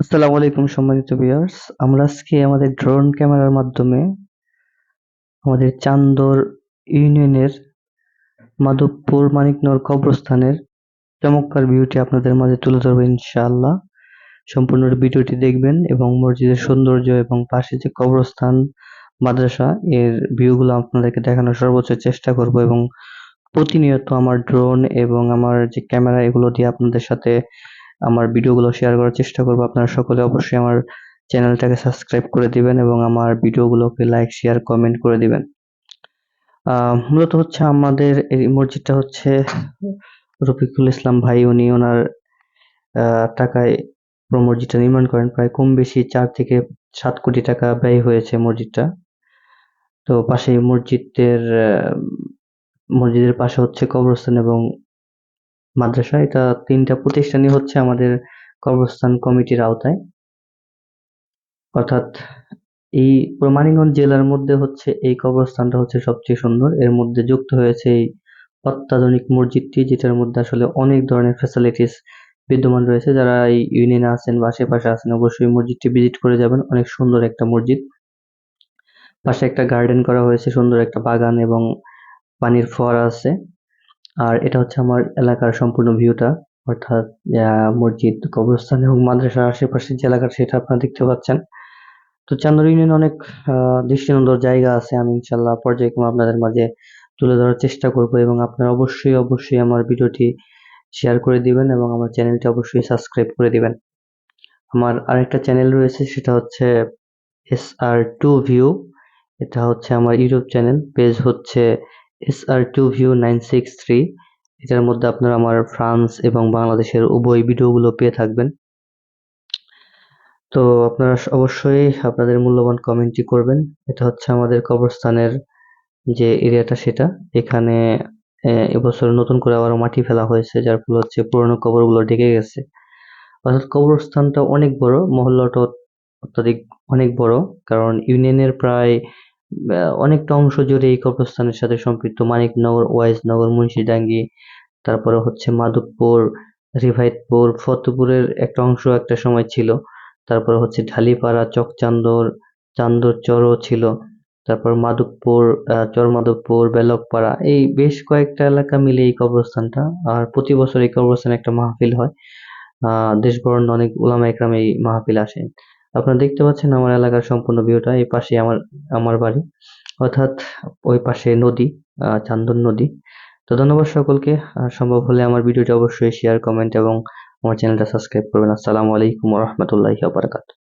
আসসালামু আলাইকুম সম্মানিত ভিউয়ার্স আমরা আজকে আমাদের ড্রোন ক্যামেরার মাধ্যমে আমাদের চান্দর ইউনিয়নের মাধবপুর মানিকনগর কবরস্থানের চমৎকার ভিউটি আপনাদের মাঝে তুলে ধরবো ইনশাআল্লাহ। সম্পূর্ণ ভিডিওটি দেখবেন এবং মসজিদের সৌন্দর্য এবং পাশে যে কবরস্থান, মাদ্রাসা, এর ভিউগুলো আপনাদেরকে দেখানোর সর্বোচ্চ চেষ্টা করব এবং প্রতিনিয়ত আমার ড্রোন এবং আমার যে ক্যামেরা, এগুলো দিয়ে আপনাদের সাথে আমার ভিডিওগুলো শেয়ার করার চেষ্টা করব। আপনারা সকলে অবশ্যই আমার চ্যানেলটাকে সাবস্ক্রাইব করে দিবেন এবং আমার ভিডিওগুলোকে লাইক শেয়ার কমেন্ট করে দিবেন। মূলত হচ্ছে আমাদের এই মসজিদটা হচ্ছে রফিকুল ইসলাম ভাই, উনি ওনার টাকায় পুরো মসজিদটা নির্মাণ করেন। প্রায় কম বেশি চার থেকে সাত কোটি টাকা ব্যয় হয়েছে মসজিদটা। তো পাশে মসজিদের মসজিদের পাশে হচ্ছে কবরস্থান এবং মাদ্রাসা এটা তিনটা প্রতিষ্ঠানই হচ্ছে আমাদের কবরস্থান কমিটির আওতায়। অর্থাৎ এই মানিকগঞ্জ জেলার মধ্যে হচ্ছে এই কবরস্থানটা হচ্ছে সবচেয়ে সুন্দর। এর মধ্যে যুক্ত হয়েছে এই অত্যাধুনিক মসজিদটি, যেটার মধ্যে আসলে অনেক ধরনের ফ্যাসিলিটিস বিদ্যমান রয়েছে। যারা এই ইউনিয়নে আছেন বা আশেপাশে আছেন, অবশ্যই মসজিদটি ভিজিট করে যাবেন। অনেক সুন্দর একটা মসজিদ। পাশে একটা গার্ডেন করা হয়েছে, সুন্দর একটা বাগান এবং পানির ফোয়ারা আছে। আর এটা হচ্ছে আমার এলাকার সম্পূর্ণ ভিউটা অর্থাৎ মসজিদ, কবরস্থান এবং মাদ্রাসার আশেপাশে যে এলাকার সেটা আপনারা দেখতে পাচ্ছেন। তো চান্দর ইউনিয়ন অনেক দৃষ্টিনন্দর জায়গা আছে, আমি ইনশাল্লাহ পর্যায়ক্রমে আপনাদের মাঝে তুলে ধরার চেষ্টা করব এবং আপনারা অবশ্যই অবশ্যই আমার ভিডিওটি শেয়ার করে দিবেন এবং আমার চ্যানেলটি অবশ্যই সাবস্ক্রাইব করে দিবেন। আমার আরেকটা চ্যানেল রয়েছে, সেটা হচ্ছে এস আর টু ভিউ এটা হচ্ছে আমার ইউটিউব চ্যানেল পেজ হচ্ছে S R two view nine six three এটার মধ্যে আপনারা আমার ফ্রান্স এবং বাংলাদেশের উভয় ভিডিওগুলো পেয়ে থাকবেন। তো আপনারা অবশ্যই আপনাদের মূল্যবান কমেন্টটি করবেন। এটা হচ্ছে আমাদের কবরস্থানের যে এরিয়াটা সেটা। এখানে এবছর নতুন করে আবারও মাটি ফেলা হয়েছে, যার ফলে হচ্ছে পুরনো কবরগুলো ঢেকে গেছে। অর্থাৎ কবরস্থানটা অনেক বড় মহল্লাটা অত্যাধিক অনেক বড়, কারণ ইউনিয়নের প্রায় অনেকটা অংশ জুড়ে এই কবরস্থানের সাথে সম্পৃক্ত। মানিকনগর, ওয়াইজনগর, মুন্সিডাঙ্গি, তারপরে হচ্ছে মাধবপুর, রিভাইতপুর, ফতেপুরের একটা অংশ একটা সময় ছিল। তারপর হচ্ছে ঢালিপাড়া, চকচান্দর চান্দর চরও ছিল। তারপর মাধবপুর চরমাধবপুর, বেলকপাড়া, এই বেশ কয়েকটা এলাকা মিলে এই কবরস্থানটা। আর প্রতি বছর এই কবরস্থানে একটা মাহফিল হয়। দেশ বরণ্য অনেক ওলামা একরাম এই মাহফিল আসেন। আপনারা দেখতে পাচ্ছেন আমার এলাকার সম্পূর্ণ ভিউটা, এই পাশে আমার আমার বাড়ি, অর্থাৎ ওই পাশে নদী চান্দন নদী। তো ধন্যবাদ সকলকে সম্ভব হলে আমার ভিডিওটি অবশ্যই শেয়ার কমেন্ট এবং আমার চ্যানেলটা সাবস্ক্রাইব করবেন। আসসালামু আলাইকুম রহমতুল্লাহ বারাকাতুহু।